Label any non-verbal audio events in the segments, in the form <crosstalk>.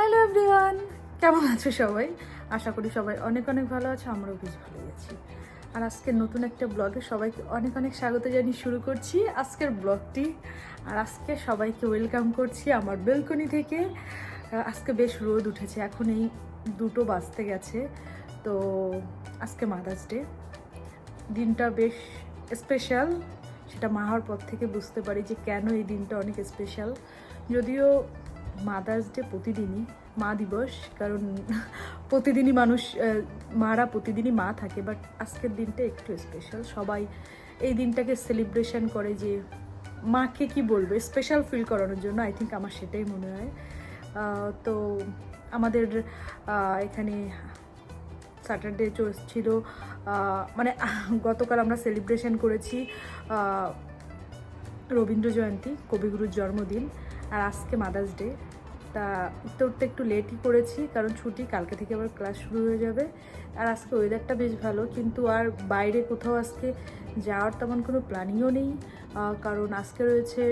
Hello everyone কেমন আছো সবাই? আশা করি সবাই অনেক অনেক ভালো আছে, আমরাও বেশ ভালো আছি। আর আজকের নতুন একটা ব্লগে সবাইকে অনেক অনেক স্বাগত জানিয়ে শুরু করছি আজকের ব্লগটি। আর আজকে সবাইকে ওয়েলকাম করছি আমার বেলকনি থেকে। আজকে বেশ রোদ উঠেছে, এখন এই দুটো বাজতে গেছে। তো আজকে মাদার্স ডে দিনটা বেশ স্পেশাল সেটা মা হওয়ার পর থেকে বুঝতে পারি যে কেন এই দিনটা অনেক স্পেশাল যদিও মাদার্স ডে প্রতিদিনই মা দিবস, কারণ প্রতিদিনই মানুষ মারা প্রতিদিনই মা থাকে বাট আজকের দিনটা একটু স্পেশাল সবাই এই দিনটাকে সেলিব্রেশন করে যে মাকে কি বলবে স্পেশাল ফিল করানোর জন্য আই থিঙ্ক আমার সেটাই মনে হয়। তো আমাদের এখানে স্যাটারডে ছিল মানে গতকাল আমরা সেলিব্রেশন করেছি রবীন্দ্র জয়ন্তী, কবিগুরুর জন্মদিন, আর আজকে মাদার্স ডে তা উঠতে উঠতে একটু লেটই করেছি, কারণ ছুটি, কালকে থেকে আবার ক্লাস শুরু হয়ে যাবে। আর আজকে ওয়েদারটা বেশ ভালো, কিন্তু আর বাইরে কোথাও আজকে যাওয়ার তেমন কোনো প্ল্যানিংও নেই। কারণ আজকে রয়েছে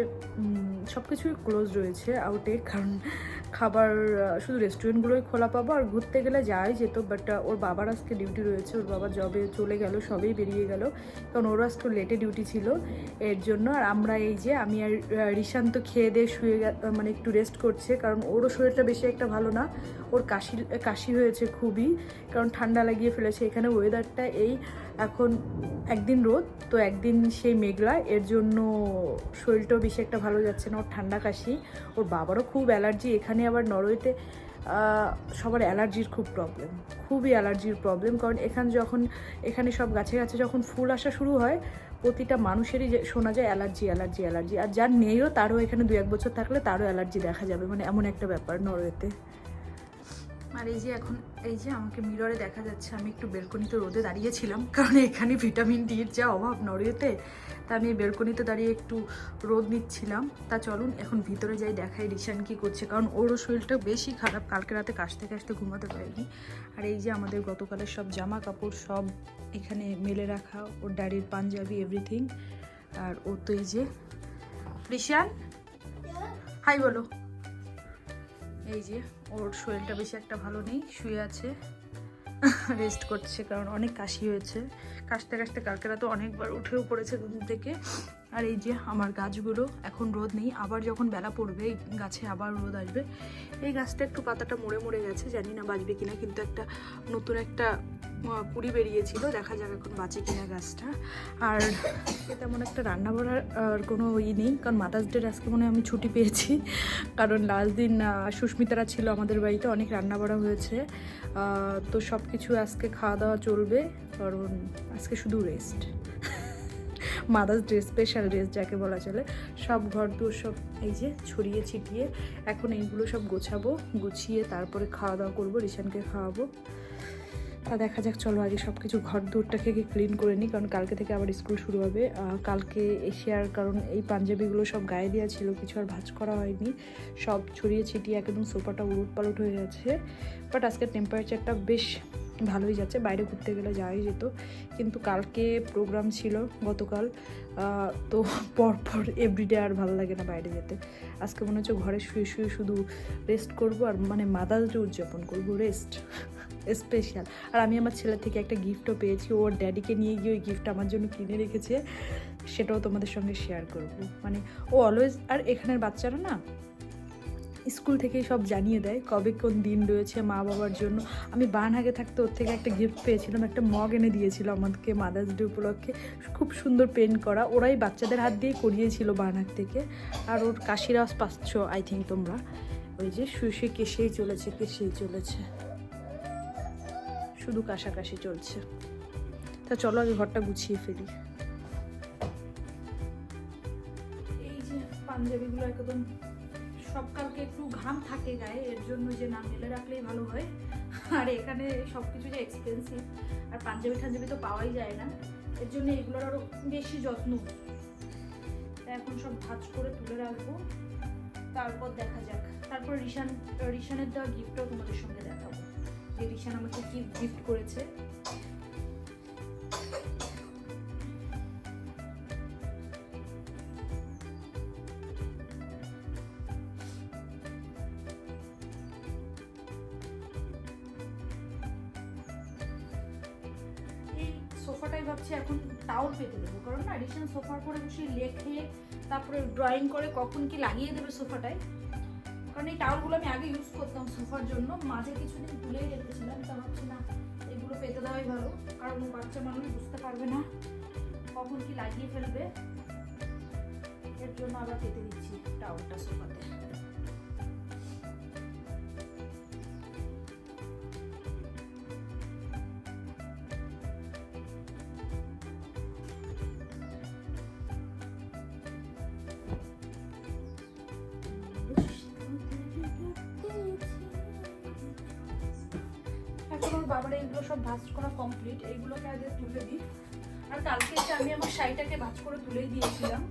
সব কিছুই ক্লোজ রয়েছে আউটে কারণ খাবার শুধু রেস্টুরেন্টগুলোই খোলা পাবো আর ঘুরতে গেলে যাই যেত বাট ওর বাবার আজকে ডিউটি রয়েছে, ওর বাবা জবে চলে গেল, সবেই বেরিয়ে গেল, কারণ ওর আজকে লেটে ডিউটি ছিল, এর জন্য আর আমরা এই যে আমি আর রিশান্ত খেয়ে দিয়ে শুয়ে মানে একটু রেস্ট করছে, কারণ ওরও শরীরটা বেশি একটা ভালো না, ওর কাশি কাশি হয়েছে খুবই, কারণ ঠান্ডা লাগিয়ে ফেলেছে, এখানে ওয়েদারটা এই এখন একদিন রোদ, তো একদিন সেই মেঘলা, এর জন্য শরীরটাও বেশি একটা ভালো যাচ্ছে না, ওর ঠান্ডা কাশি। ওর বাবারও খুব অ্যালার্জি, এখানে আবার নরওয়েতে সবার অ্যালার্জির খুব প্রবলেম খুবই অ্যালার্জির প্রবলেম কারণ এখানে যখন, এখানে সব গাছে গাছে যখন ফুল আসা শুরু হয়, প্রতিটা মানুষেরই শোনা যায় অ্যালার্জি অ্যালার্জি অ্যালার্জি, আর যার নেইও তারও এখানে দু এক বছর থাকলে তারও অ্যালার্জি দেখা যাবে মানে এমন একটা ব্যাপার নরওয়েতে। আর এই যে এখন এই যে আমাকে মিররে দেখা যাচ্ছে আমি একটু বেলকনিতে রোদে দাঁড়িয়েছিলাম <laughs> কারণ এখানে ভিটামিন ডির যা অভাব নরওয়েতে তা আমি বেলকনিতে দাঁড়িয়ে একটু রোদ নিচ্ছিলাম। তা চলুন এখন ভিতরে যাই দেখাই রিশান কি করছে কারণ ওরও শরীরটা বেশি খারাপ কালকে রাতে কাশতে কাশতে ঘুমাতে পারিনি। আর এই যে আমাদের গতকালের সব জামা কাপড় সব এখানে মেলে রাখা ওর ডাড়ির পাঞ্জাবি এভরিথিং আর ও তো এই যে রিশান? হাই বলো। এই যে, ওর শরীরটা বেশি একটা ভালো নেই, শুয়ে আছে <laughs> রেস্ট করছে, কারণ অনেক কাশি হয়েছে। কাশতে কাশতে কালকেরা তো অনেকবার উঠেও পড়েছে ঘুম থেকে। আর এই যে আমার গাছগুলো, এখন রোদ নেই, আবার যখন বেলা পড়বে, এই গাছে আবার রোদ আসবে। এই গাছটা একটু পাতাটা মরে মরে গেছে, জানি না বাঁচবে কিনা, কিন্তু একটা নতুন একটা কুড়ি বেরিয়েছিল, দেখা যাক এখন বাঁচে কিনা গাছটা। আর তেমন একটা রান্না আর কোনো ই নেই, কারণ মাদার্স ডের আজকে মনে আমি ছুটি পেয়েছি। কারণ লাস্ট দিন সুস্মিতারা ছিল আমাদের বাড়িতে, অনেক রান্না বাড়া হয়েছে। তো সব কিছু আজকে খাওয়া দাওয়া চলবে, কারণ আজকে শুধু rest Mother's Day special dress যাকে বলা চলে। সব ঘর দূর সব এই যে ছড়িয়ে ছিটিয়ে এখন এইগুলো সব গোছাবো, গুছিয়ে তারপরে খাওয়া দাওয়া করব, রিশানকে খাওয়াবো। তা দেখা যাক, চলো আগে সব কিছু ঘর দূরটাকে ক্লিন করে নিই, কারণ কালকে থেকে আবার স্কুল শুরু হবে। কালকে এসে আর কারণ এই পাঞ্জাবিগুলো সব গায়ে দেওয়া ছিল, কিছু আর ভাঁজ করা হয়নি। সব ছড়িয়ে ছিটিয়ে একদম সোফাটা উলট পালট হয়ে গেছে। বাট আজকের টেম্পারেচারটা বেশ ভালোই যাচ্ছে, বাইরে ঘুরতে গেলে যাওয়াই যেত। কিন্তু কালকে প্রোগ্রাম ছিল গতকাল তো পরপর এভরিডে আর ভালো লাগে না বাইরে যেতে। আজকে মনে হচ্ছে ঘরে শুয়ে শুয়ে শুধু রেস্ট করব আর মানে মাদার্স ডে উদযাপন করব রেস্ট স্পেশাল আর আমি আমার ছেলে থেকে একটা গিফটও পেয়েছি ওর ড্যাডিকে নিয়ে গিয়ে ওই গিফট আমার জন্য কিনে রেখেছে, সেটাও তোমাদের সঙ্গে শেয়ার করব। মানে ও অলওয়েজ আর এখানের বাচ্চারা না স্কুল থেকেই সব জানিয়ে দেয় কবে কোন দিন রয়েছে মা বাবার জন্য। আমি বানহাগে থাকতে ওর থেকে একটা গিফট পেয়েছিলাম, একটা মগ এনে দিয়েছিল আমাদেরকে মাদার্স ডে উপলক্ষে। খুব সুন্দর পেন্ট করা, ওরাই বাচ্চাদের হাত দিয়েই করিয়েছিল বানহাগ থেকে। আর ওর কাশির আওয়াজ পাচ্ছ আই থিঙ্ক তোমরা। ওই যে শুয়ে কেসেই চলেছে কেসেই চলেছে। শুধু কাশাকাশি চলছে। তা চলো আগে ঘরটা গুছিয়ে ফেলি। এই যে পাঞ্জাবিগুলো একদম সব কালকে একটু ঘাম থাকে গায়ে, এর জন্য যে না মেলে রাখলেই ভালো হয়। আর এখানে সব কিছু যে এক্সপেন্সিভ আর পাঞ্জাবি টাঞ্জাবি তো পাওয়াই যায় না। এর জন্য এগুলোর আরও বেশি যত্ন। এখন সব ভাজ করে তুলে রাখব। তারপর দেখা যাক। তারপর রিশান, রিশানের দেওয়া গিফটও তোমাদের সঙ্গে দেখাবো। যে রিশান আমাকে কি গিফট করেছে। ভাবছি এখন টাউল পেতে দেবো। কারণ না রিসেন সোফার পরে বসে লেখে, তারপরে ড্রয়িং করে কখন কি লাগিয়ে দেবে সোফাটায় কারণ এই টাওয়ালগুলো আমি আগে ইউজ করতাম সোফার জন্য, মাঝে কিছুদিন ভুলেই রেখেছিলাম, তা ভাবছি না, এগুলো পেতে দেওয়াই ভালো। কারণ বাচ্চা মানুষ বুঝতে পারবে না কখন কি লাগিয়ে ফেলবে। এর জন্য আবার পেতে দিচ্ছি টাওয়ালটা সোফাতে তুলেই দিয়েছিলাম।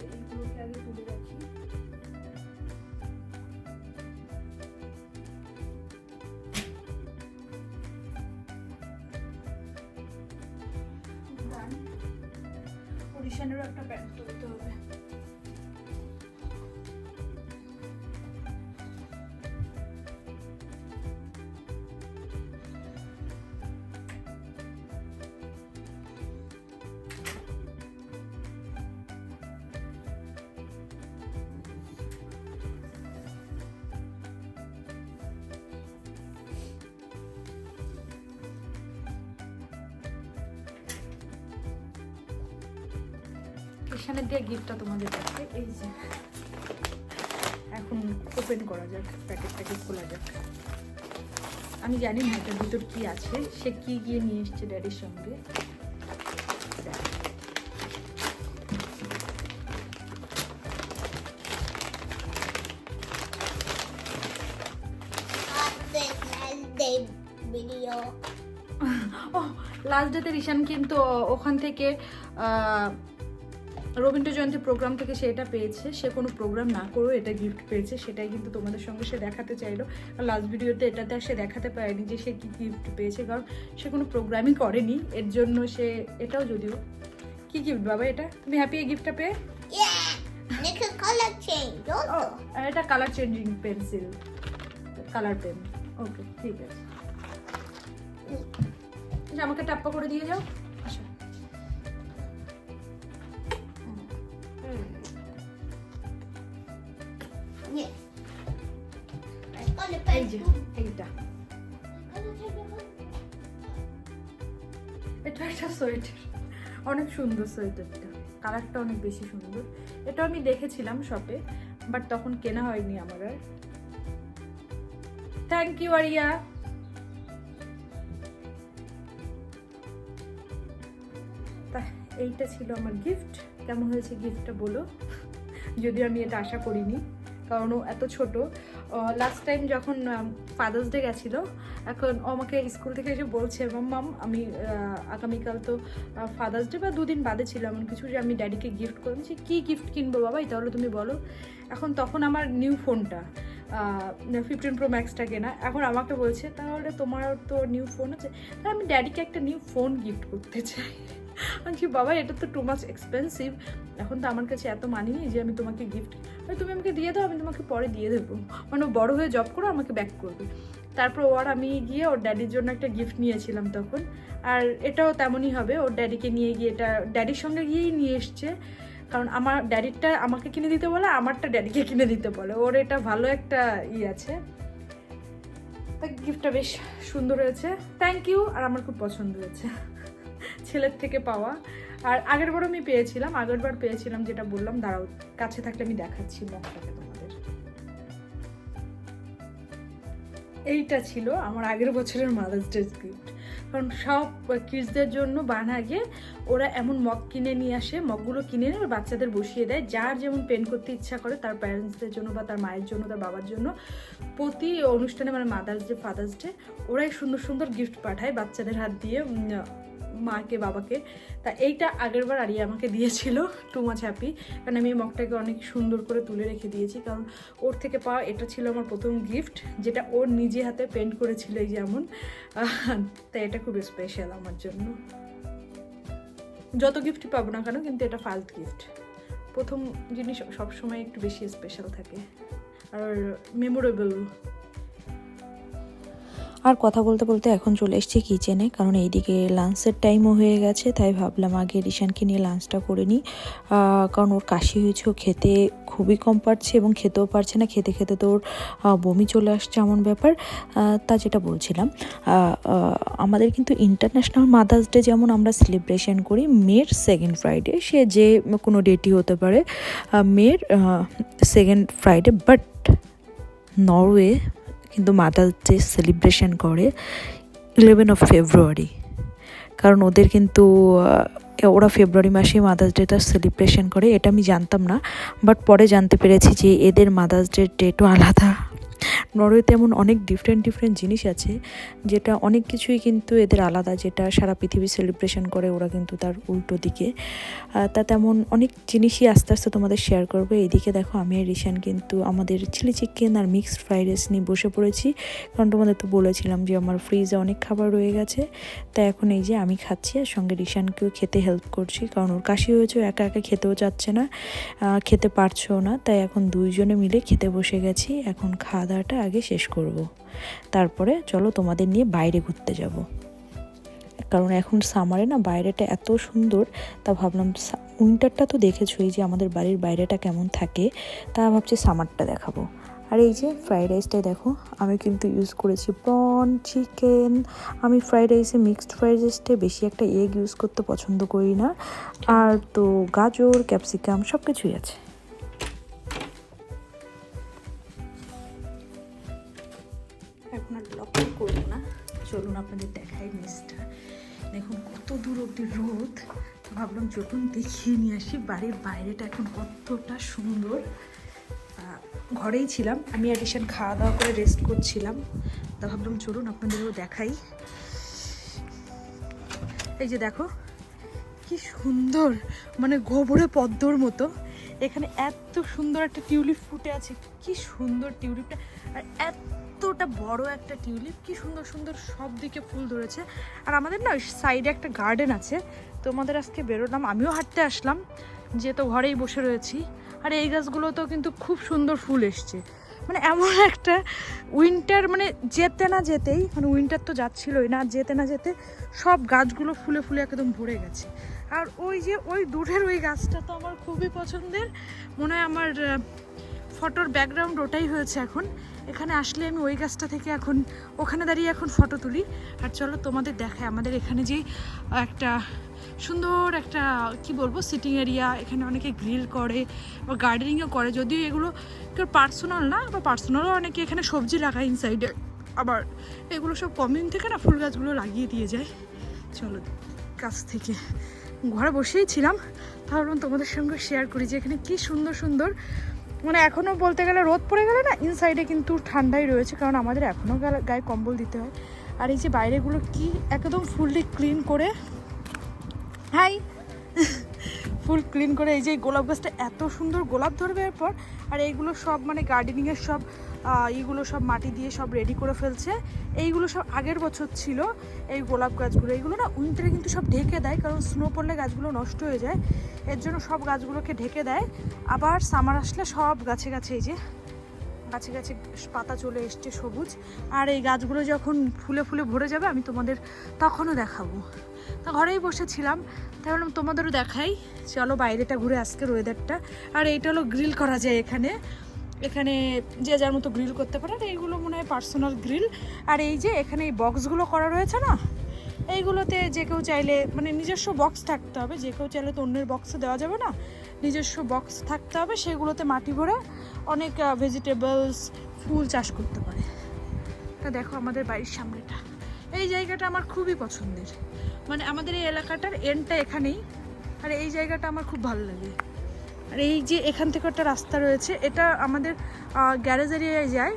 এইগুলোকে. একটা প্যান্ট তুলতে হবে। এখানে দিয়ে গিফটটা তোমাদের কাছে এই যে। এখন ওপেন করা যাক প্যাকেট প্যাকেট খোলা যাক। আমি জানি না এটার ভিতর কি আছে সে কি গিয়ে নিয়ে এসছে ড্যাডির সঙ্গে। লাস্ট ডেতে রিশান কিন্তু ওখান থেকে আহ, রবীন্দ্র জয়ন্তী প্রোগ্রাম থেকে সে এটা পেয়েছে সে কোনো প্রোগ্রাম না করেও এটা গিফট পেয়েছে সেটাই কিন্তু তোমাদের সঙ্গে সে দেখাতে চাইলো। আর লাস্ট ভিডিওতে এটাতে আর সে দেখাতে পারেনি যে সে কী গিফট পেয়েছে কারণ সে কোনো প্রোগ্রামই করেনি। এর জন্য সে এটাও যদিও। কি গিফট বাবা এটা? তুমি হ্যাপি এই গিফটটা পেয়ে? ও <laughs> এটা colour changing pencil colour pen okay ঠিক আছে। আমাকে টাপ্পা করে দিয়ে যাও। এই যে. এইটা। এটা একটা সোয়েটার। অনেক সুন্দর সোয়েটারটা। কালারটা অনেক বেশি সুন্দর। এটা আমি দেখেছিলাম শপে বাট তখন কেনা হয়নি আমার আর। Thank you area. তা, এইটা ছিল আমার গিফট কেমন হয়েছে গিফটটা বলো। যদিও আমি এটা আশা করিনি, কারণ ও এত ছোট। লাস্ট টাইম যখন ফাদার্স ডে গেছিল, এখন ও আমাকে স্কুল থেকে এসে বলছে মাম আমি আগামীকাল তো ফাদার্স ডে বা দুদিন বাদে ছিল এমন কিছু যে আমি ড্যাডিকে গিফট যে কী গিফট কিনবো বাবা তাহলে তুমি বলো? এখন তখন আমার নিউ ফোনটা ফিফটিন প্রো ম্যাক্সটা কেনা, এখন আমাকে বলছে, তাহলে তোমার তো নিউ ফোন আছে, তাহলে আমি ড্যাডিকে একটা নিউ ফোন গিফট করতে চাই। আমি বাবা, এটা তো টু মাচ এক্সপেন্সিভ এখন তো আমার কাছে এত মানি নেই যে আমি তোমাকে গিফট তুমি আমাকে দিয়ে দাও, আমি তোমাকে পরে দিয়ে দেবো। মানে ও বড় হয়ে জব করে, আমাকে ব্যাক করবে। তারপর ওর আমি গিয়ে ওর ড্যাডির জন্য একটা গিফট নিয়েছিলাম তখন। আর এটাও তেমনই হবে, ওর ড্যাডিকে নিয়ে গিয়ে এটা ড্যাডির সঙ্গে গিয়েই নিয়ে এসছে। কারণ আমার ড্যাডিরটা আমাকে কিনে দিতে বলে, আমারটা ড্যাডিকে কিনে দিতে বলে। ওর এটা ভালো একটা ই আছে। তা গিফটটা বেশ সুন্দর হয়েছে। থ্যাংক ইউ আর আমার খুব পছন্দ হয়েছে। ছেলের থেকে পাওয়া। আর আগের বার আমি পেয়েছিলাম আগের বার পেয়েছিলাম যেটা বললাম, দাঁড়াও, কাছে থাকলে আমি দেখাচ্ছি মগটাকে তোমাদের। এইটা ছিল আমার আগের বছরের মাদার্স ডে গিফট কারণ সব কিডসদের জন্য বানা গিয়ে ওরা এমন মগ কিনে নিয়ে আসে, মগগুলো কিনে নিয়ে বাচ্চাদের বসিয়ে দেয়। যার যেমন পেন করতে ইচ্ছা করে, তার প্যারেন্টসদের জন্য বা তার মায়ের জন্য, তার বাবার জন্য প্রতি অনুষ্ঠানে মানে মাদার্স ডে ফাদার্স ডে ওরাই সুন্দর সুন্দর গিফট পাঠায় বাচ্চাদের হাত দিয়ে। মাকে, বাবাকে। তা এইটা আগেরবার আরিয়া আমাকে দিয়েছিল টু মাচ হ্যাপি কারণ আমি মগটাকে অনেক সুন্দর করে তুলে রেখে দিয়েছি, কারণ ওর থেকে পাওয়া এটা ছিল আমার প্রথম গিফট যেটা ওর নিজে হাতে পেন্ট করেছিল এই যেমন। তাই এটা খুব স্পেশাল আমার জন্য। যত গিফটই পাবো না কেন, কিন্তু এটা ফার্স্ট গিফট প্রথম জিনিস সবসময় একটু বেশি স্পেশাল থাকে। আর মেমোরেবল আর কথা বলতে বলতে এখন চলে এসেছি কিচেনে কারণ এইদিকে লাঞ্চের টাইমও হয়ে গেছে, তাই ভাবলাম আগে রিশানকে নিয়ে লাঞ্চটা করে নিই। কারণ ওর কাশি হয়েছে, ও খেতে খুবই কম পারছে এবং খেতেও পারছে না, খেতে খেতে তো ওর বমি চলে আসছে এমন ব্যাপার তা যেটা বলছিলাম। আমাদের কিন্তু ইন্টারন্যাশনাল মাদার্স ডে যেমন আমরা সেলিব্রেশন করি মের সেকেন্ড ফ্রাইডে সে যে কোনো ডেটই হতে পারে। মের সেকেন্ড ফ্রাইডে বাট নরওয়ে কিন্তু মাদার্স ডে সেলিব্রেশন করে ইলেভেন অফ ফেব্রুয়ারি কারণ ওদের কিন্তু ওরা ফেব্রুয়ারি মাসে মাদার্স ডেটা সেলিব্রেশন করে, এটা আমি জানতাম না। বাট পরে জানতে পেরেছি যে এদের মাদার্স ডে ডেটও আলাদা। নরওয়েতে এমন অনেক ডিফারেন্ট ডিফারেন্ট জিনিস আছে, যেটা অনেক কিছুই কিন্তু এদের আলাদা, যেটা সারা পৃথিবী সেলিব্রেশন করে ওরা কিন্তু তার উল্টো দিকে। তা তেমন অনেক জিনিসই আস্তে আস্তে তোমাদের শেয়ার করব। এইদিকে দেখো, আমি আর রিশান কিন্তু আমাদের চিলি চিকেন আর মিক্সড ফ্রাইড রাইস নিয়ে বসে পড়েছি। কারণ তোমাদের তো বলেছিলাম যে আমার ফ্রিজে অনেক খাবার রয়ে গেছে। তাই এখন এই যে আমি খাচ্ছি আর সঙ্গে রিশানকেও খেতে হেল্প করছি, কারণ ওর কাশি হয়েছে একা একা খেতেও চাচ্ছে না খেতে পারছেও না। তাই এখন দুইজনে মিলে খেতে বসে গেছি, এখন খাওয়া দাওয়াটা আগে শেষ করব। তারপরে চলো তোমাদের নিয়ে বাইরে ঘুরতে যাব। কারণ এখন সামারে না বাইরেটা এত সুন্দর, তা ভাবলাম উইন্টারটা তো দেখেছোই যে আমাদের বাড়ির বাইরেটা কেমন থাকে, তা ভাবছি সামারটা দেখাবো। আর এই যে ফ্রাইড রাইসটাই দেখো, আমি কিন্তু ইউজ করেছি প্রন চিকেন আমি ফ্রাইড রাইসে মিক্সড ফ্রাইড রাইসটাই বেশি একটা এগ ইউজ করতে পছন্দ করি না। আর তো গাজর ক্যাপসিকাম সব কিছুই আছে। অব্দি রোদ ভাবলাম যখন দেখিয়ে নিয়ে আসি। বাড়ির বাইরেটা এখন কতটা সুন্দর। ঘরেই ছিলাম। আমি আর খাওয়া দাওয়া করে রেস্ট করছিলাম। তা ভাবলাম চলুন আপনাদেরও দেখাই। এই যে দেখো, কি সুন্দর মানে গোবরে পদ্মর মতো। এখানে এত সুন্দর একটা টিউলিপ ফুটে আছে। কি সুন্দর টিউলিপটা। আর এতটা বড় একটা টিউলিপ, কি সুন্দর সুন্দর সব দিকে ফুল ধরেছে। আর আমাদের না সাইডে একটা গার্ডেন আছে, তোমাদের আজকে বেরোলাম। আমিও হাঁটতে আসলাম, যে তো ঘরেই বসে রয়েছি। আর এই গাছগুলোতেও কিন্তু খুব সুন্দর ফুল এসছে। মানে এমন একটা উইন্টার মানে যেতে না যেতেই মানে উইন্টার তো যাচ্ছিলই না, যেতে না যেতে সব গাছগুলো ফুলে ফুলে একদম ভরে গেছে। আর ওই যে ওই দূরের ওই গাছটা তো আমার খুবই পছন্দের। মনে হয় আমার ফটোর ব্যাকগ্রাউন্ড ওটাই হয়েছে এখন। এখানে আসলে আমি ওই গাছটা থেকে এখন ওখানে দাঁড়িয়ে এখন ফটো তুলি। আর চলো তোমাদের দেখায় আমাদের এখানে যে একটা সুন্দর একটা, কি বলব সিটিং এরিয়া এখানে অনেকে গ্রিল করে বা গার্ডেনিংও করে। যদিও এগুলো কেউ পার্সোনাল না, বা পার্সোনালও অনেকে এখানে সবজি লাগায় ইনসাইডে আবার এগুলো সব কমিউন থেকে না ফুল গাছগুলো লাগিয়ে দিয়ে যায়। চলো কাছ থেকে। ঘরে বসেই ছিলাম। ভাবলাম তোমাদের সঙ্গে শেয়ার করি যে এখানে কি সুন্দর সুন্দর মানে এখনও বলতে গেলে রোদ পড়ে গেলে না ইনসাইডে কিন্তু ঠান্ডাই রয়েছে, কারণ আমাদের এখনও গায়ে কম্বল দিতে হয়। আর এই যে বাইরেগুলো কি একদম ফুললি ক্লিন করে, হাই ফুল ক্লিন করে এই যে গোলাপ গাছটা এত সুন্দর গোলাপ ধরবে এরপর, আর এইগুলো সব মানে গার্ডেনিংয়ের সব এইগুলো সব মাটি দিয়ে সব রেডি করে ফেলছে। এইগুলো সব আগের বছর ছিল, এই গোলাপ গাছগুলো। এইগুলো না উইন্টারে কিন্তু সব ঢেকে দেয়, কারণ স্নো পড়লে গাছগুলো নষ্ট হয়ে যায়। এর জন্য সব গাছগুলোকে ঢেকে দেয়। আবার সামার আসলে সব গাছে গাছে এই যে, গাছে গাছে পাতা চলে এসছে সবুজ। আর এই গাছগুলো যখন ফুলে ফুলে ভরে যাবে, আমি তোমাদের তখনও দেখাবো। তা ঘরেই বসেছিলাম, তাই বললাম তোমাদেরও দেখাই। চলো বাইরেটা ঘুরে আজকের ওয়েদারটা আর এইটা হলো গ্রিল করা যায় এখানে। এখানে যে যার মতো গ্রিল করতে পারে আর এইগুলো মনে হয় পার্সোনাল গ্রিল আর এই যে এখানে এই বক্সগুলো করা রয়েছে না, এইগুলোতে যে কেউ চাইলে মানে নিজস্ব বক্স থাকতে হবে, যে কেউ চাইলে তো অন্যের বক্সে দেওয়া যাবে না, নিজস্ব বক্স থাকতে হবে, সেগুলোতে মাটি ভরে অনেক ভেজিটেবলস ফুল চাষ করতে পারে। তা দেখো আমাদের বাড়ির সামনেটা। এই জায়গাটা আমার খুবই পছন্দের। মানে আমাদের এই এলাকাটার এন্ডটা এখানেই। আর এই জায়গাটা আমার খুব ভালো লাগে। আর এই যে এখান থেকে একটা রাস্তা রয়েছে, এটা আমাদের গ্যারেজ এরিয়ায় যায়।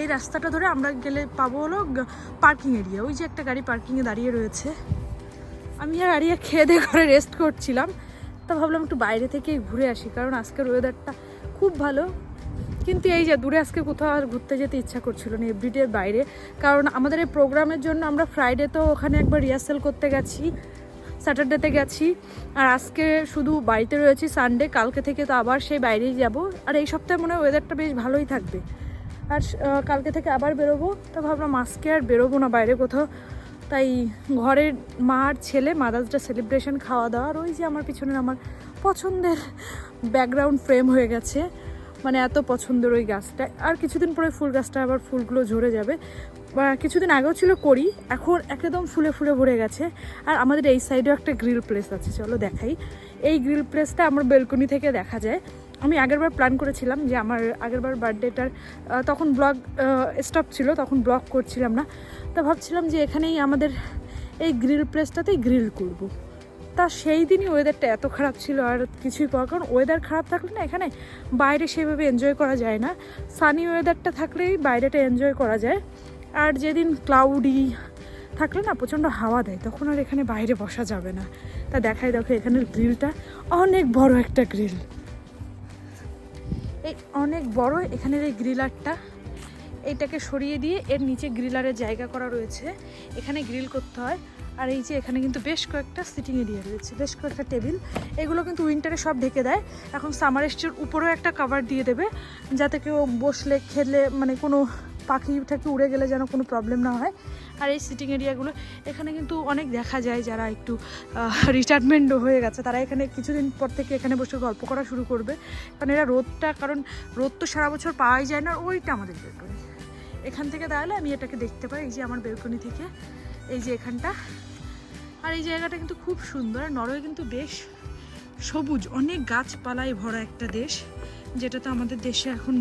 এই রাস্তাটা ধরে আমরা গেলে পাবো হলো পার্কিং এরিয়া ওই যে একটা গাড়ি পার্কিংয়ে দাঁড়িয়ে রয়েছে। আমি আর আরিয়া খেয়ে দিয়ে ঘরে রেস্ট করছিলাম, তা ভাবলাম একটু বাইরে থেকেই ঘুরে আসি, কারণ আজকের ওয়েদারটা খুব ভালো। কিন্তু এই যে দূরে আজকে কোথাও আর ঘুরতে যেতে ইচ্ছা করছিল না এভরিডে বাইরে। কারণ আমাদের এই প্রোগ্রামের জন্য আমরা ফ্রাইডে তো ওখানে একবার রিহার্সেল করতে গেছি। স্যাটারডেতে গেছি। আর আজকে শুধু বাড়িতে রয়েছি সানডে কালকে থেকে তো আবার সেই বাইরেই যাব। আর এই সপ্তাহে মনে হয় ওয়েদারটা বেশ ভালোই থাকবে। আর কালকে থেকে আবার বেরোবো, তা ভাবলাম আজকে আর বেরোবো না বাইরে কোথাও। তাই ঘরের মা আর ছেলে মাদার্স ডে সেলিব্রেশন খাওয়া দাওয়া আর ওই যে আমার পিছনের আমার পছন্দের ব্যাকগ্রাউন্ড ফ্রেম হয়ে গেছে। মানে এত পছন্দের ওই গাছটা আর কিছুদিন পরে ফুল গাছটা আবার ফুলগুলো ঝরে যাবে। কিছুদিন আগেও ছিল করি এখন একদম ফুলে ফুলে ভরে গেছে। আর আমাদের এই সাইডেও একটা গ্রিল প্লেস আছে, চলো দেখাই। এই গ্রিল প্লেসটা আমার বেলকনি থেকে দেখা যায়। আমি আগেরবার প্ল্যান করেছিলাম যে আমার আগেরবার বার্থডেটার তখন ব্লগ স্টপ ছিল, তখন ব্লগ করছিলাম না। তা ভাবছিলাম যে এখানেই আমাদের এই গ্রিল প্লেসটাতেই গ্রিল করব। তা সেই দিনই ওয়েদারটা এত খারাপ ছিল আর কিছুই পাওয়ার কারণ ওয়েদার খারাপ থাকলে না এখানে বাইরে সেভাবে এনজয় করা যায় না। সানি ওয়েদারটা থাকলেই বাইরেটা এনজয় করা যায়। আর যেদিন ক্লাউডি থাকলে না প্রচণ্ড হাওয়া দেয়, তখন আর এখানে বাইরে বসা যাবে না। তা দেখাই দেখো এখানের গ্রিলটা অনেক বড় একটা গ্রিল এই অনেক বড় এখানের এই গ্রিলারটা এইটাকে সরিয়ে দিয়ে এর নিচে গ্রিলারের জায়গা করা রয়েছে। এখানে গ্রিল করতে হয়। আর এই যে এখানে কিন্তু বেশ কয়েকটা সিটিং এরিয়া রয়েছে, বেশ কয়েকটা টেবিল এগুলো কিন্তু উইন্টারে সব ঢেকে দেয়। এখন সামার স্টের উপরেও একটা কাভার দিয়ে দেবে। যাতে কেউ বসলে, খেলে মানে কোনো পাখি টাকি উড়ে গেলে যেন কোনো প্রবলেম না হয়। আর এই সিটিং এরিয়াগুলো এখানে কিন্তু অনেক দেখা যায় যারা একটু রিটায়ারমেন্টও হয়ে গেছে। তারা এখানে কিছুদিন পর থেকে এখানে বসে গল্প করা শুরু করবে। কারণ এরা রোদটা, কারণ রোদ তো সারা বছর পাওয়াই যায় না, ওইটা আমাদের বেলকনি। এখান থেকে দাঁড়ালে আমি এটাকে দেখতে পাই, এই যে আমার বেলকনি থেকে, এই যে এখানটা। আর এই জায়গাটা কিন্তু খুব সুন্দর, আর নরওয়ে কিন্তু বেশ সবুজ। অনেক গাছপালায় ভরা একটা দেশ, যেটা তো আমাদের দেশে এখন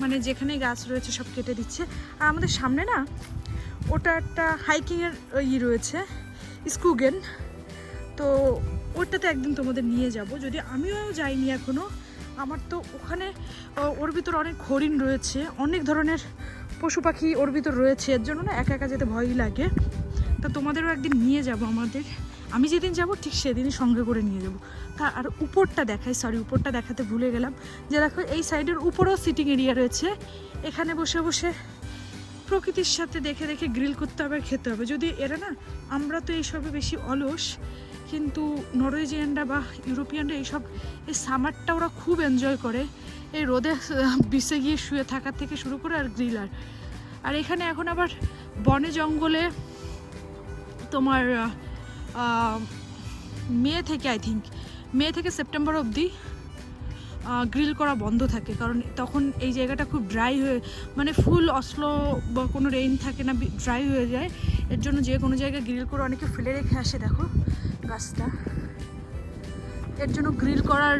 মানে যেখানে গাছ রয়েছে সব কেটে দিচ্ছে। আর আমাদের সামনে না, ওটা একটা হাইকিংয়ের ই রয়েছে, স্কুগেন। তো ওটাতে একদিন তোমাদের নিয়ে যাব। যদি আমিও যাইনি এখনও আমার তো ওখানে ওর ভিতর অনেক হরিণ রয়েছে, অনেক ধরনের পশু পাখি ওর ভিতর রয়েছে। এর জন্য না একা একা যেতে ভয়ই লাগে। তা তোমাদেরও একদিন নিয়ে যাব আমাদের। আমি যেদিন যাব, ঠিক সেদিনই সঙ্গে করে নিয়ে যাব। তা আর উপরটা দেখাই সরি উপরটা দেখাতে ভুলে গেলাম। যে দেখো, এই সাইডের উপরেও সিটিং এরিয়া রয়েছে। এখানে বসে বসে প্রকৃতির সাথে দেখে দেখে গ্রিল করতে হবে খেতে হবে। যদি এরা না, আমরা তো এইসবে বেশি অলস, কিন্তু নরওয়েজিয়ানরা বা ইউরোপিয়ানরা এইসব, এই সামারটা ওরা খুব এনজয় করে। এই রোদে বিষে গিয়ে শুয়ে থাকার থেকে শুরু করে আর গ্রিলার আর। এখানে এখন আবার বনে জঙ্গলে তোমার মে থেকে আই থিঙ্ক মে থেকে সেপ্টেম্বর অবধি গ্রিল করা বন্ধ থাকে। কারণ তখন এই জায়গাটা খুব ড্রাই হয়ে মানে ফুল অসলো বা কোনো রেইন থাকে না ড্রাই হয়ে যায়। এর জন্য যে কোনো জায়গায় গ্রিল করে অনেকে ফেলে রেখে আসে, দেখো গাছটা এর জন্য গ্রিল করার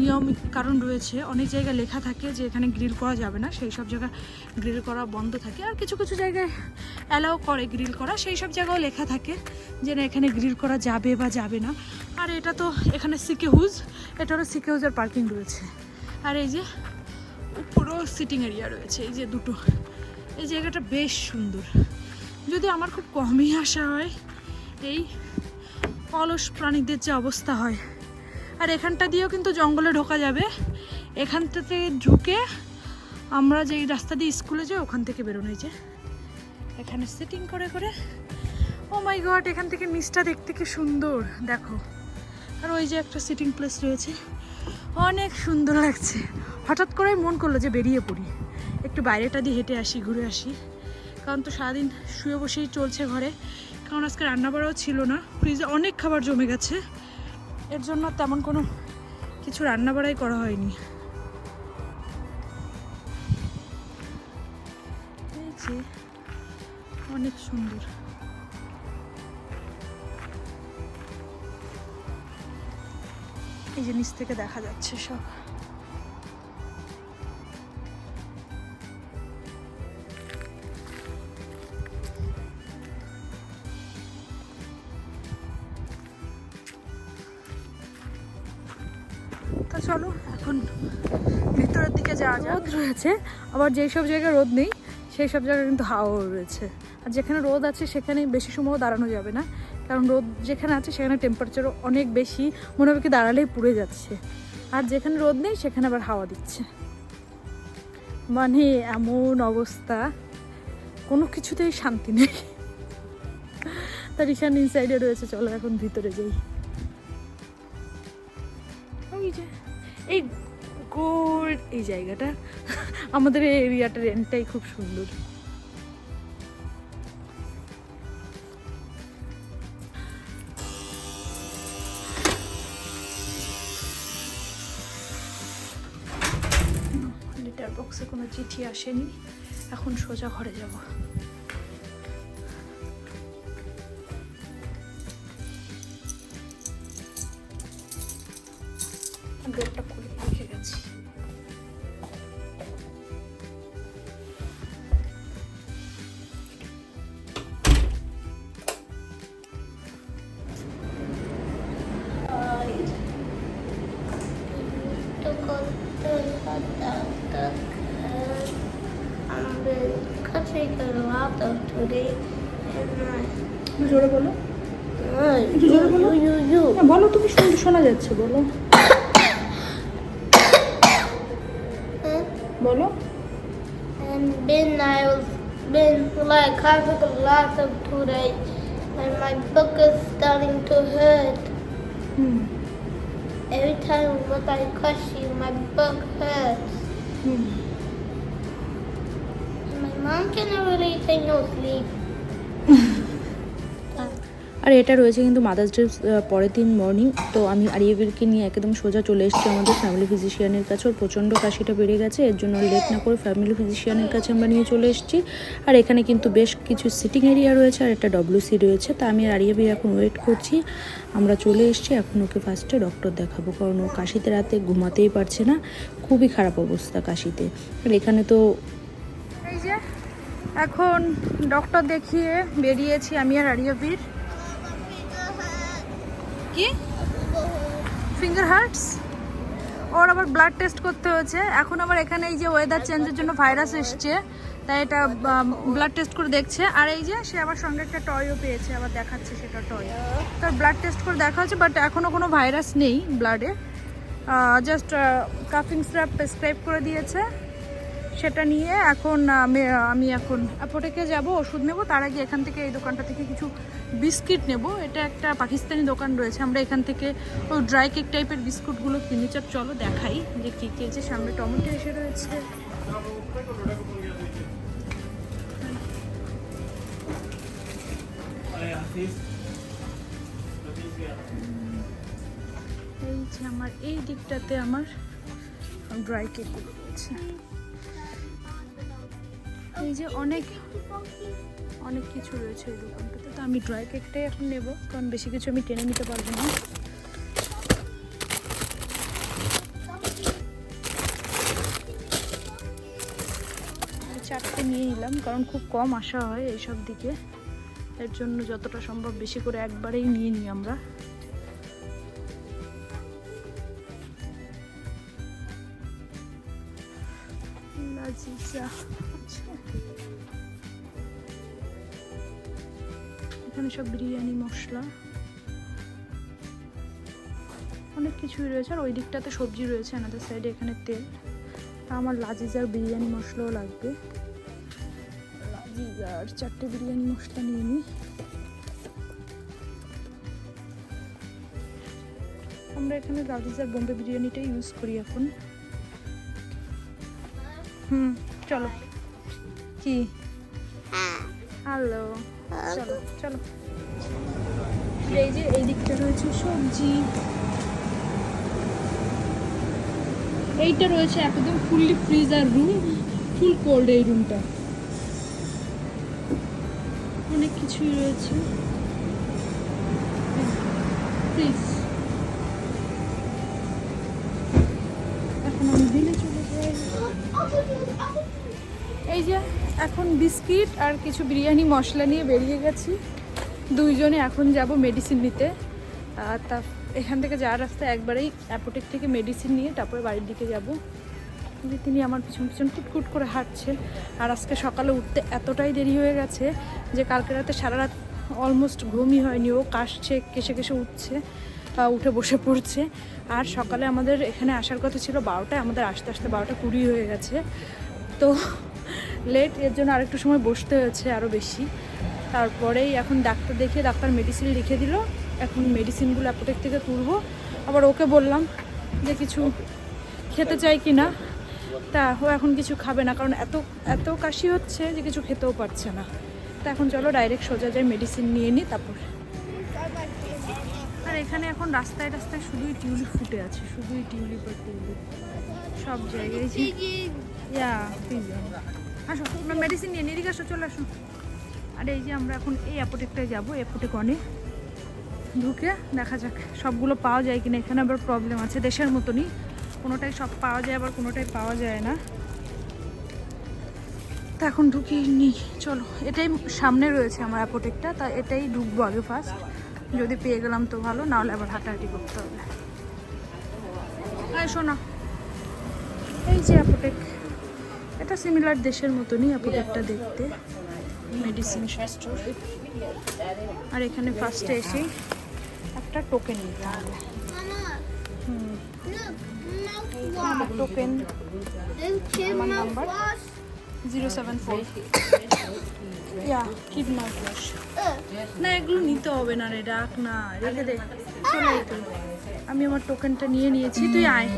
নিয়ম কারণ রয়েছে। অনেক জায়গায় লেখা থাকে যে এখানে গ্রিল করা যাবে না, সেই সব জায়গায় গ্রিল করা বন্ধ থাকে। আর কিছু কিছু জায়গায় অ্যালাউ করে গ্রিল করা, সেই সব জায়গাও লেখা থাকে যে না, এখানে গ্রিল করা যাবে বা যাবে না। আর এটা তো এখানে সিকে হুজ, এটারও সিকে হুজের পার্কিং রয়েছে। আর এই যে পুরো সিটিং এরিয়া রয়েছে, এই যে দুটো। এই জায়গাটা বেশ সুন্দর। যদি আমার খুব কমই আসা হয়, এই অলস প্রাণীদের যে অবস্থা হয় আর এখানটা দিয়েও কিন্তু জঙ্গলে ঢোকা যাবে। এখানটাতে ঢুকে আমরা যেই রাস্তা দিয়ে স্কুলে যাই, ওখান থেকে বেরোনো যে এখানে সিটিং করে করে ও মাই গড এখান থেকে নিচটা দেখতে কি সুন্দর, দেখো। আর ওই যে একটা সিটিং প্লেস রয়েছে, অনেক সুন্দর লাগছে। হঠাৎ করে মন করল যে বেরিয়ে পড়ি। একটু বাইরেটা দিয়ে হেঁটে আসি, ঘুরে আসি। কারণ তো সারাদিন শুয়ে বসেই চলছে ঘরে। কারণ আজকে রান্না বাড়াও ছিল না। ফ্রিজে অনেক খাবার জমে গেছে। এর জন্য তেমন কোনো কিছু রান্না বাড়াই করা হয়নি। অনেক সুন্দর। এই জিনিস থেকে দেখা যাচ্ছে সব। রয়েছে আবার যেই সব জায়গায় রোদ নেই, সেই সব জায়গায় কিন্তু হাওয়াও রয়েছে। আর যেখানে রোদ আছে সেখানে বেশি সময় দাঁড়ানো যাবে না। কারণ রোদ যেখানে আছে, সেখানে টেম্পারেচারও অনেক বেশি, মনে হবে কি দাঁড়ালেই পুড়ে যাচ্ছে। আর যেখানে রোদ নেই, সেখানে আবার হাওয়া দিচ্ছে। মানে এমন অবস্থা, কোনো কিছুতেই শান্তি নেই। তার ঈশান ইনসাইডে রয়েছে, চলো এখন ভিতরে যাই। এই গোল এই জায়গাটা। আমাদের এই এরিয়াটার রেন্টটাই খুব সুন্দর। লিটার বক্সে কোনো চিঠি আসেনি। এখন সোজা ঘরে যাব। শোনা যাচ্ছে বলো Huh? <coughs> বলো And then I was been like having a lot of today, and my book is starting to hurt. Hmm Every time when I crush you, my book hurts. Hmm And my mom can really take no sleep. <laughs> আর এটা রয়েছে কিন্তু mother's day পরের দিন morning তো আমি আরিয়াবিরকে নিয়ে একদম সোজা চলে এসেছি আমাদের ফ্যামিলি ফিজিশিয়ানের কাছে। ওর প্রচণ্ড কাশিটা বেড়ে গেছে, এর জন্য লেট না করে ফ্যামিলি ফিজিশিয়ানের কাছে আমরা নিয়ে চলে এসেছি। আর এখানে কিন্তু বেশ কিছু সিটিং এরিয়া রয়েছে আর একটা ডব্লিউসি রয়েছে। তা আমি আর আরিয়াবির এখন ওয়েট করছি। আমরা চলে এসেছি, এখন ওকে ফার্স্টে ডক্টর দেখাবো। কারণ ও কাশিতে রাতে ঘুমাতেই পারছে না। খুবই খারাপ অবস্থা কাশিতে। আর এখানে তো এখন ডক্টর দেখিয়ে বেরিয়েছি আমি আর আরিয়াবীর কি? ফিঙ্গার হার্টস ওর আবার ব্লাড টেস্ট করতে হয়েছে। এখন আবার এখানে এই যে ওয়েদার চেঞ্জের জন্য ভাইরাস এসছে, তাই এটা ব্লাড টেস্ট করে দেখছে। আর এই যে সে আবার সঙ্গে একটা টয়ও পেয়েছে, আবার দেখাচ্ছে সেটা টয় তার ব্লাড টেস্ট করে দেখা হচ্ছে বাট এখনও কোনো ভাইরাস নেই ব্লাডে জাস্ট কাফিং স্ট্রাপ প্রেসক্রাইব করে দিয়েছে। সেটা নিয়ে এখন আমি এখন অ্যাপোটেকে যাব, ওষুধ নেব। তার আগে এখান থেকে এই দোকানটা থেকে কিছু বিস্কিট নেব। এটা একটা পাকিস্তানি দোকান রয়েছে। আমরা এখান থেকে ওই ড্রাই কেক টাইপের বিস্কুটগুলো কিনে। চাপ চলো দেখাই যে কী কী আছে সামনে টমেটো এসে রয়েছে। এই যে আমার, এই দিকটাতে আমার ড্রাই কেকগুলো রয়েছে। এই যে অনেক অনেক কিছু রয়েছে এই দোকানটাতে। তো আমি ড্রাই কেকটাই এখন নেব, কারণ বেশি কিছু আমি টেনে নিতে পারব না। চারটে নিয়ে নিলাম, কারণ খুব কম আসা হয় এইসব দিকে। এর জন্য যতটা সম্ভব বেশি করে একবারেই নিয়ে নিই আমরা। সব বিরিয়ানি মশলা। অনেক কিছুই রয়েছে। আর ওই দিকটাতে সবজি রয়েছে আমাদের সাইডে এখানে তেল। তা আমার লাজিজার বিরিয়ানি মশলাও লাগবে। লাজিজার চারটে বিরিয়ানি মশলা নিয়ে নিই। আমরা এখানে লাজিজার বোম্বে বিরিয়ানিটাই ইউজ করি এখন। হুম চলো। কি? হ্যালো চলো চলো। এই যে এই দিকটা রয়েছে সবজি। এইটা রয়েছে একদম fully freezer room full cold এই রুমটা। অনেক কিছুই রয়েছে। ফ্রিজ এখন আমি বিলে চলে যাই। এই যে এখন বিস্কিট আর কিছু বিরিয়ানি মশলা নিয়ে বেরিয়ে গেছি। দুইজনে এখন যাব মেডিসিন নিতে। তা এখান থেকে যাওয়ার রাস্তা একবারেই অ্যাপোটেক থেকে মেডিসিন নিয়ে তারপরে বাড়ির দিকে যাব। যে তিনি আমার পিছন পিছন কুটকুট করে হাঁটছেন। আর আজকে সকালে উঠতে এতটাই দেরি হয়ে গেছে যে কালকে রাতে সারা রাত অলমোস্ট ঘুমই হয়নি। ও কাশছে কেসে কেসে উঠছে উঠে বসে পড়ছে। আর সকালে আমাদের এখানে আসার কথা ছিল বারোটায়, আমাদের আসতে আসতে বারোটা কুড়ি হয়ে গেছে। তো লেট এর জন্য আরেকটু সময় বসতে হয়েছে আরও বেশি। তারপরেই এখন ডাক্তার দেখিয়ে ডাক্তার মেডিসিন লিখে দিল। এখন মেডিসিনগুলো অ্যাপোটেক থেকে তুলবো। আবার ওকে বললাম যে কিছু খেতে চাই কি না তা ও এখন কিছু খাবে না কারণ এত এত কাশি হচ্ছে যে কিছু খেতেও পারছে না। তা এখন চলো ডাইরেক্ট সোজা যাই মেডিসিন নিয়ে নিই তারপর। আর এখানে এখন রাস্তায় রাস্তায় শুধুই টিউলিপ ফুটে আছে শুধুই টিউলিপ আর টিউলিপ। সব জায়গায়। ইয়া আসো, তোমরা মেডিসিন নিয়ে নিয়ে আসো, চলে আসো। আর এই যে আমরা এখন এই অ্যাপোটেকটায় যাব অ্যাপোটেক অনে ঢুকে দেখা যাক, সবগুলো পাওয়া যায় কিনা, এখানে আবার প্রবলেম আছে, দেশের মতনই। কোনোটাই সব পাওয়া যায়, আবার কোনোটাই পাওয়া যায় না। তা এখন ঢুকি নি চলো। এটাই সামনে রয়েছে আমার অ্যাপোটেকটা তা এটাই ঢুকবো আগে ফার্স্ট যদি পেয়ে গেলাম তো ভালো, নাহলে আবার হাঁটাহাঁটি করতে হবে। এই শোনা, এই যে অ্যাপোটেক এটা সিমিলার দেশের মতনই অ্যাপোটেকটা দেখতে মেডিসিন আর এখানে ফার্স্টে এসেই একটা টোকেন নিতে হবে। আমার token mouthwash. Zero seven yeah না, এগুলো নিতে হবে না রে না আমি আমার টোকেনটা নিয়ে নিয়েছি, তুই আয়।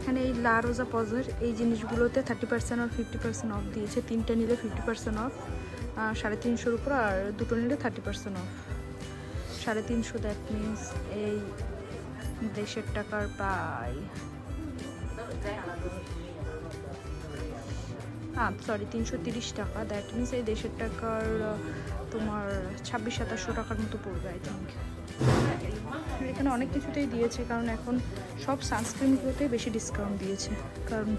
এখানে এই লা রোজা পজের এই জিনিসগুলোতে thirty percent off fifty percent off দিয়েছে। তিনটা নিলে ফিফটি পার্সেন্ট অফ সাড়ে তিনশোর উপর, আর দুটো নিলে থার্টি পার্সেন্ট অফ সাড়ে তিনশো দ্যাট মিনস এই দেশের টাকার প্রায় হ্যাঁ সরি তিনশো তিরিশ টাকা। দ্যাট মিনস এই দেশের টাকার তোমার ছাব্বিশ, সাতাশশো টাকার মতো পড়বে আই থিঙ্ক এখানে অনেক কিছুতেই দিয়েছে, কারণ এখন সব সানস্ক্রিনগুলোতেই বেশি ডিসকাউন্ট দিয়েছে। কারণ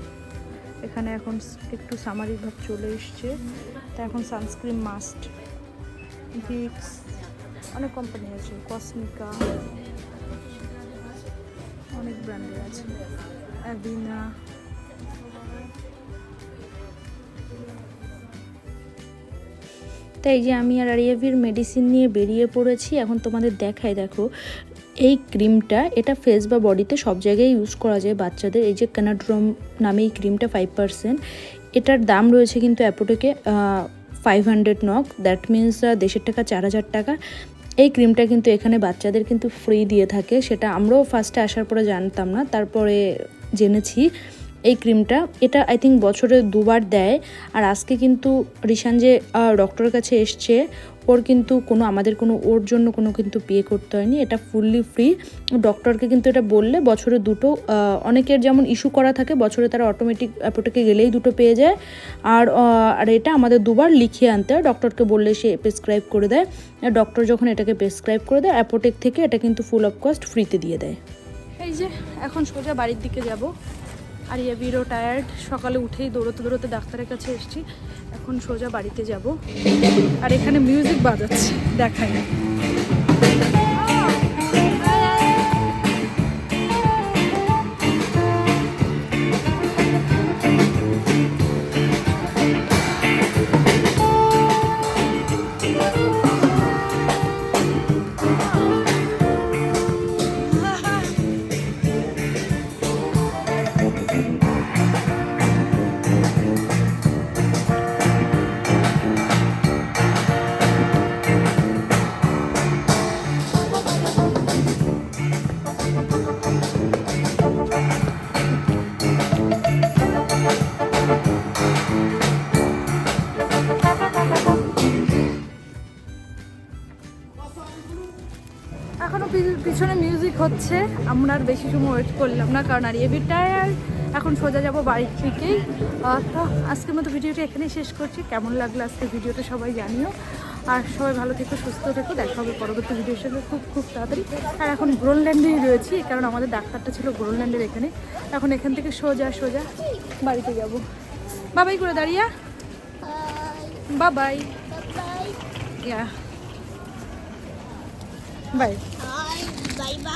এখানে এখন একটু সামারিক ভাব চলে এসছে। তা এখন সানস্ক্রিন মাস্ট ভিক্স অনেক কোম্পানি আছে কসমিকা অনেক ব্র্যান্ডের আছে। অ্যাভিনা তাই যে আমি আর আরিয়াভির মেডিসিন নিয়ে বেরিয়ে পড়েছি, এখন তোমাদের দেখাই, দেখো। এই ক্রিমটা এটা ফেস বা বডিতে সব জায়গায় ইউজ করা যায় বাচ্চাদের। এই যে কানাড্রম নামে এই ক্রিমটা ফাইভ পার্সেন্ট এটার দাম রয়েছে কিন্তু অ্যাপোটেকে five hundred NOK that means দেশের টাকা চার হাজার টাকা। এই ক্রিমটা কিন্তু এখানে বাচ্চাদের কিন্তু ফ্রি দিয়ে থাকে। সেটা আমরাও ফার্স্টে আসার পরে জানতাম না। তারপরে জেনেছি। এই ক্রিমটা। এটা আই থিঙ্ক বছরে দুবার দেয়। আর আজকে কিন্তু রিশান যে ডক্টরের কাছে এসছে, ওর কিন্তু কোনো, আমাদের কোনো, ওর জন্য কোনো কিন্তু পে করতে হয়নি। এটা ফুললি ফ্রি ডক্টরকে কিন্তু এটা বললে বছরে দুটো অনেকের যেমন ইস্যু করা থাকে, বছরে তারা অটোমেটিক অ্যাপোটেকে গেলেই দুটো পেয়ে যায়। আর আর এটা আমাদের দুবার লিখিয়ে আনতে হয়। ডক্টরকে বললে সে প্রেসক্রাইব করে দেয়। ডক্টর যখন এটাকে প্রেসক্রাইব করে দেয় অ্যাপোটেক থেকে এটা কিন্তু ফুল অফ কস্ট ফ্রিতে দিয়ে দেয়। এই যে, এখন সোজা বাড়ির দিকে যাব। আর ইয়ে বিরো টায়ার্ড। সকালে উঠেই দৌড়তে দৌড়তে ডাক্তারের কাছে এসেছি। এখন সোজা বাড়িতে যাব। আর এখানে মিউজিক বাজাচ্ছে, দেখাই। হচ্ছে আমরা আর বেশি সময় ওয়েট করলাম না কারণ আর এবি টায়ার্ড এখন সোজা যাব বাড়ির থেকেই তো আজকের মতো ভিডিওটা এখানেই শেষ করছি কেমন লাগল আজকের ভিডিওটা সবাই জানিও আর সবাই ভালো থেকো সুস্থ থেকো দেখা হবে পরবর্তী ভিডিওর সাথে খুব খুব তাড়াতাড়ি আর এখন গ্রোনল্যান্ডেই রয়েছি কারণ আমাদের ডাক্তারটা ছিল গ্রোনল্যান্ডের এখানে এখন এখান থেকে সোজা সোজা বাড়িতে যাব বাবাই করে দাঁড়িয়ে. বাবাই. Yeah bye. Bye. Bye.